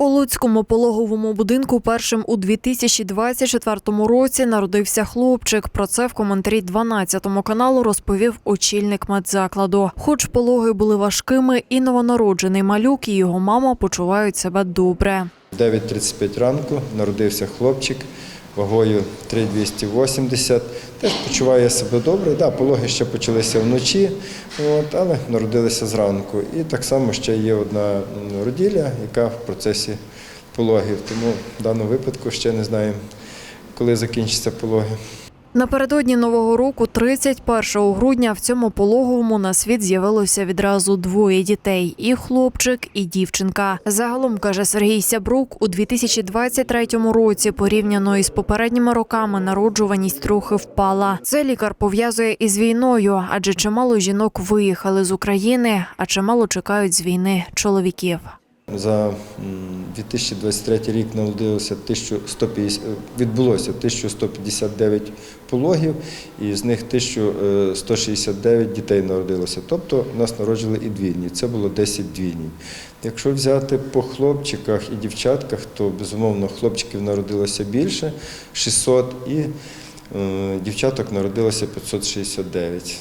У Луцькому пологовому будинку першим у 2024 році народився хлопчик. Про це в коментарі 12 каналу розповів очільник медзакладу. Хоч пологи були важкими, і новонароджений малюк і його мама почувають себе добре. 9.35 ранку народився хлопчик вагою 3,280. Теж почуває себе добре. Да, пологи ще почалися вночі, от, але народилися зранку. І так само ще є одна роділя, яка в процесі пологів. Тому в даному випадку ще не знаємо, коли закінчаться пологи. Напередодні нового року, 31 грудня, в цьому пологовому на світ з'явилося відразу двоє дітей: і хлопчик, і дівчинка. Загалом каже Сергій Сябрук, у 2023 році, порівняно із попередніми роками, народжуваність трохи впала. Це лікар пов'язує із війною, адже чимало жінок виїхали з України, а чимало чекають з війни чоловіків. За 2023 рік народилося 1150, е, відбулося 1159 пологів, і з них 1169 дітей народилося. Тобто нас народжили і двійні. Це було 10 двійні. Якщо взяти по хлопчиках і дівчатках, то безумовно хлопчиків народилося більше 600 і е, дівчаток народилося 569.